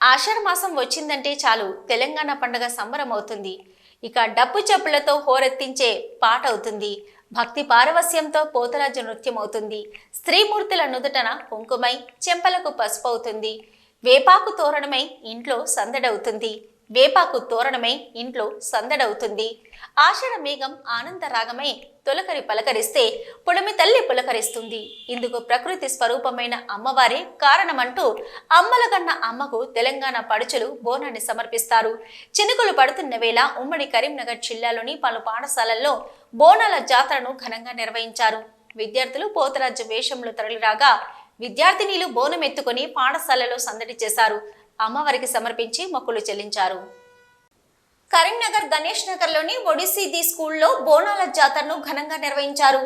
ఆషాఢ మాసం వచ్చిందంటే చాలు తెలంగాణ పండుగ సంబరం అవుతుంది ఇక డప్పు చెప్పులతో హోరెత్తించే పాట అవుతుంది. భక్తి పారవస్యంతో పోతరాజు నృత్యం అవుతుంది స్త్రీమూర్తుల నుదుటన కుంకుమై చెంపలకు పసుపు అవుతుంది వేపాకు తోరణమై ఇంట్లో సందడవుతుంది. వేపాకు తోరణమై ఇంట్లో సందడవుతుంది. ఆషాఢ మేఘం ఆనంద రాగమై తొలకరి పలకరిస్తే పుడమి తల్లి పులకరిస్తుంది. ఇందుకు ప్రకృతి స్వరూపమైన అమ్మవారే కారణమంటూ అమ్మల కన్న అమ్మకు తెలంగాణ పడుచులు బోనాన్ని సమర్పిస్తారు. చినుకులు పడుతున్న వేళ ఉమ్మడి కరీంనగర్ జిల్లాలోని పలు పాఠశాలల్లో బోనాల జాతరను ఘనంగా నిర్వహించారు. విద్యార్థులు పోతరాజు వేషంలో తరలిరాగా విద్యార్థినీలు బోనం ఎత్తుకొని పాఠశాలలో సందడి చేశారు. అమ్మవారికి సమర్పించి మొక్కులు చెల్లించారు. కరీంనగర్ గణేష్ నగర్లోని ఒడిస్సీ ది స్కూల్లో బోనాల జాతరను ఘనంగా నిర్వహించారు.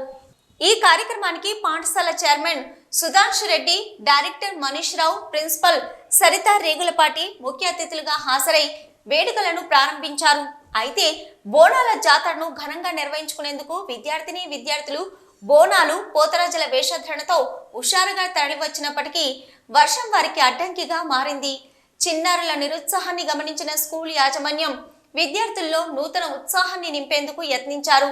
ఈ కార్యక్రమానికి పాఠశాల chairman Sudhanshu Reddy director Manish Rao principal Saritha Regulapati ముఖ్య అతిథులుగా హాజరై వేడుకలను ప్రారంభించారు. అయితే బోనాల జాతరను ఘనంగా నిర్వహించుకునేందుకు విద్యార్థిని విద్యార్థులు బోనాలు పోతరాజుల వేషధరణతో హుషారుగా తరలివచ్చినప్పటికీ వర్షం వారికి అడ్డంకిగా మారింది. చిన్నారుల నిరుత్సాహాన్ని గమనించిన స్కూల్ యాజమాన్యం విద్యార్థుల్లో నూతన ఉత్సాహాన్ని నింపేందుకు యత్నించారు.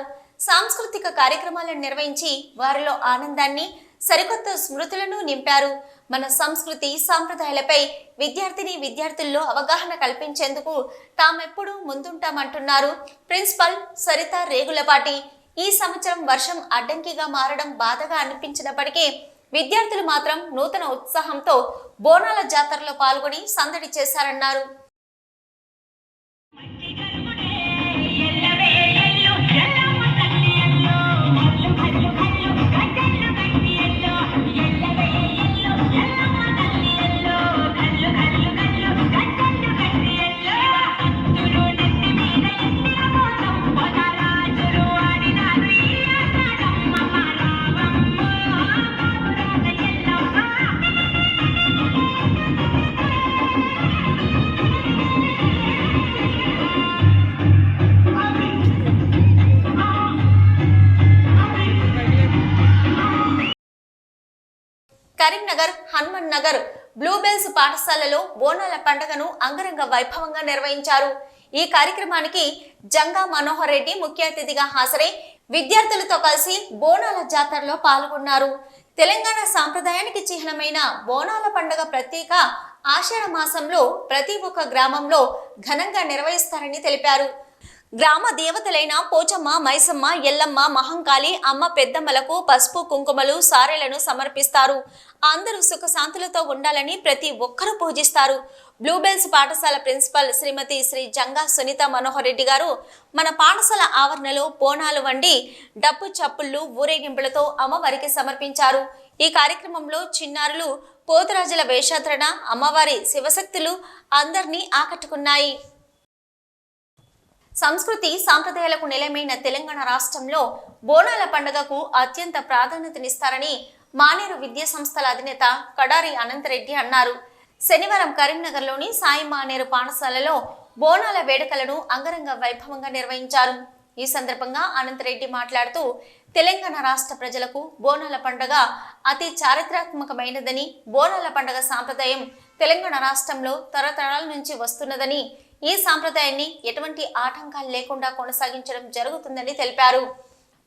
సాంస్కృతిక కార్యక్రమాలను నిర్వహించి వారిలో ఆనందాన్ని సరికొత్త స్మృతులను నింపారు. మన సంస్కృతి సాంప్రదాయాలపై విద్యార్థిని విద్యార్థుల్లో అవగాహన కల్పించేందుకు తామెప్పుడూ ముందుంటామంటున్నారు ప్రిన్సిపల్ సరిత రేగులపాటి. ఈ సంవత్సరం వర్షం అడ్డంకిగా మారడం బాధగా అనిపించినప్పటికీ విద్యార్థులు మాత్రం నూతన ఉత్సాహంతో బోనాల జాతరలో పాల్గొని సందడి చేశారన్నారు. కరీంనగర్ హనుమన్ నగర్ బ్లూబెల్స్ పాఠశాలలో బోనాల పండుగను అంగరంగ వైభవంగా నిర్వహించారు. ఈ కార్యక్రమానికి జంగా మనోహర్ రెడ్డి ముఖ్య అతిథిగా హాజరై విద్యార్థులతో కలిసి బోనాల జాతరలో పాల్గొన్నారు. తెలంగాణ సాంప్రదాయానికి చిహ్నమైన బోనాల పండుగ ప్రత్యేక ఆషాఢ మాసంలో ప్రతి ఒక్క గ్రామంలో ఘనంగా నిర్వహిస్తారని తెలిపారు. గ్రామ దేవతలైన పోచమ్మ మైసమ్మ ఎల్లమ్మ మహంకాళి అమ్మ పెద్దమ్మలకు పసుపు కుంకుమలు సారెలను సమర్పిస్తారు. అందరూ సుఖశాంతులతో ఉండాలని ప్రతి ఒక్కరూ పూజిస్తారు. బ్లూబెల్స్ పాఠశాల ప్రిన్సిపల్ శ్రీమతి శ్రీ జంగా సునీత మనోహర్ రెడ్డి గారు మన పాఠశాల ఆవరణలో బోనాలు వండి డప్పు చప్పుళ్ళు ఊరేగింపులతో అమ్మవారికి సమర్పించారు. ఈ కార్యక్రమంలో చిన్నారులు పోతురాజుల వేషాధరణ అమ్మవారి శివశక్తులు అందరినీ ఆకట్టుకున్నాయి. సంస్కృతి సాంప్రదాయాలకు నిలయమైన తెలంగాణ రాష్ట్రంలో బోనాల పండుగకు అత్యంత ప్రాధాన్యతనిస్తారని మానేరు విద్యా సంస్థల అధినేత కడారి అనంతరెడ్డి అన్నారు. శనివారం కరీంనగర్లోని సాయి మానేరు పాఠశాలలో బోనాల వేడుకలను అంగరంగ వైభవంగా నిర్వహించారు. ఈ సందర్భంగా అనంతరెడ్డి మాట్లాడుతూ తెలంగాణ రాష్ట్ర ప్రజలకు బోనాల పండుగ అతి చారిత్రాత్మకమైనదని బోనాల పండుగ సాంప్రదాయం తెలంగాణ రాష్ట్రంలో తరతరాల నుంచి వస్తున్నదని ఈ సాంప్రదాయాన్ని ఎటువంటి ఆటంకాలు లేకుండా కొనసాగించడం జరుగుతుందని తెలిపారు.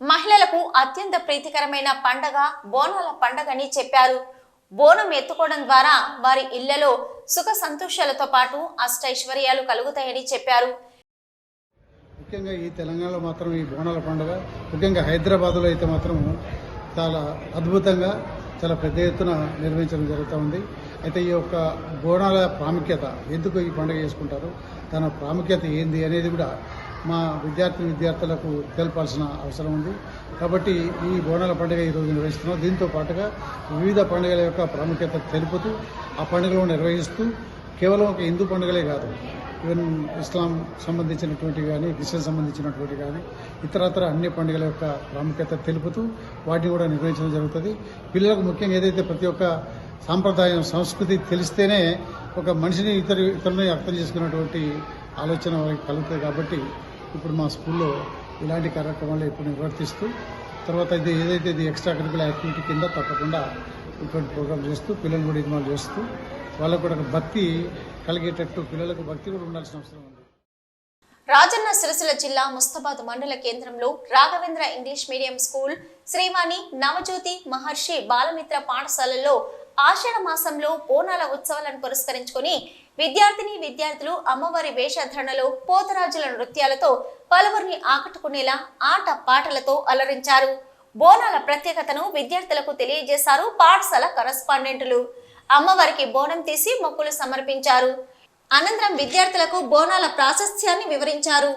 మహిళలకు అత్యంత ప్రీతికరమైన పండగ బోనాల పండగని చెప్పారు. బోనం ఎత్తుకోవడం ద్వారా వారి ఇళ్ళలో సుఖ సంతోషాలతో పాటు అష్టైశ్వర్యాలు కలుగుతాయని చెప్పారు. ముఖ్యంగా ఈ తెలంగాణలో మాత్రం ఈ బోనాల పండుగ ముఖ్యంగా హైదరాబాద్లో అయితే మాత్రం చాలా అద్భుతంగా చాలా పెద్ద ఎత్తున నిర్వహించడం జరుగుతూ ఉంది. అయితే ఈ యొక్క బోనాల ప్రాముఖ్యత ఎందుకు ఈ పండుగ చేసుకుంటారు? దాని ప్రాముఖ్యత ఏంది అనేది కూడా మా విద్యార్థి విద్యార్థులకు తెలపాల్సిన అవసరం ఉంది. కాబట్టి ఈ బోనాల పండుగ ఈరోజు నిర్వహిస్తున్నాం. దీంతో పాటుగా వివిధ పండుగల యొక్క ప్రాముఖ్యత తెలుపుతూ ఆ పండుగలను నిర్వహిస్తూ కేవలం ఒక హిందూ పండుగలే కాదు ఈవెన్ ఇస్లాం సంబంధించినటువంటి కానీ క్రిస్టియన్ సంబంధించినటువంటి కానీ ఇతరత్ర అన్ని పండుగల యొక్క ప్రాముఖ్యత తెలుపుతూ వాటిని కూడా నిర్వహించడం జరుగుతుంది. పిల్లలకు ముఖ్యంగా ఏదైతే ప్రతి ఒక్క సాంప్రదాయం సంస్కృతి తెలిస్తేనే ఒక మనిషిని ఇతర ఇతరులని అర్థం చేసుకున్నటువంటి ఆలోచన వారికి కలుగుతుంది కాబట్టి ఇప్పుడు మా స్కూల్లో ఇలాంటి కార్యక్రమాలు ఇప్పుడు నిర్వర్తిస్తూ తర్వాత ఇది ఏదైతే ఇది ఎక్స్ట్రా కరికులర్ యాక్టివిటీ కింద తప్పకుండా ఇటువంటి ప్రోగ్రామ్ చేస్తూ పిల్లలు కూడా ఇన్వాల్వ్ చేస్తూ వాళ్ళకు కూడా ఒక భక్తి కలిగేటట్టు పిల్లలకు భక్తి కూడా ఉండాల్సిన అవసరం ఉంది. రాజన్న సిరిసిల్ల జిల్లా ముస్తాబాద్ మండల కేంద్రంలో Raghavendra English medium school Srivani Navajyothi Maharshi Balamitra పాఠశాలల్లో ఆషాఢ మాసంలో బోనాల ఉత్సవాలను పురస్కరించుకొని విద్యార్థిని విద్యార్థులు అమ్మవారి వేషధరణలో పోతరాజుల నృత్యాలతో పలువురిని ఆకట్టుకునేలా ఆట పాటలతో అలరించారు. బోనాల ప్రత్యేకతను విద్యార్థులకు తెలియజేశారు పాఠశాల కరస్పాండెంట్లు. అమ్మవారికి బోనం తీసి మొక్కులు సమర్పించారు. అనంతరం విద్యార్థులకు బోనాల ప్రాశస్త్యాన్ని వివరించారు.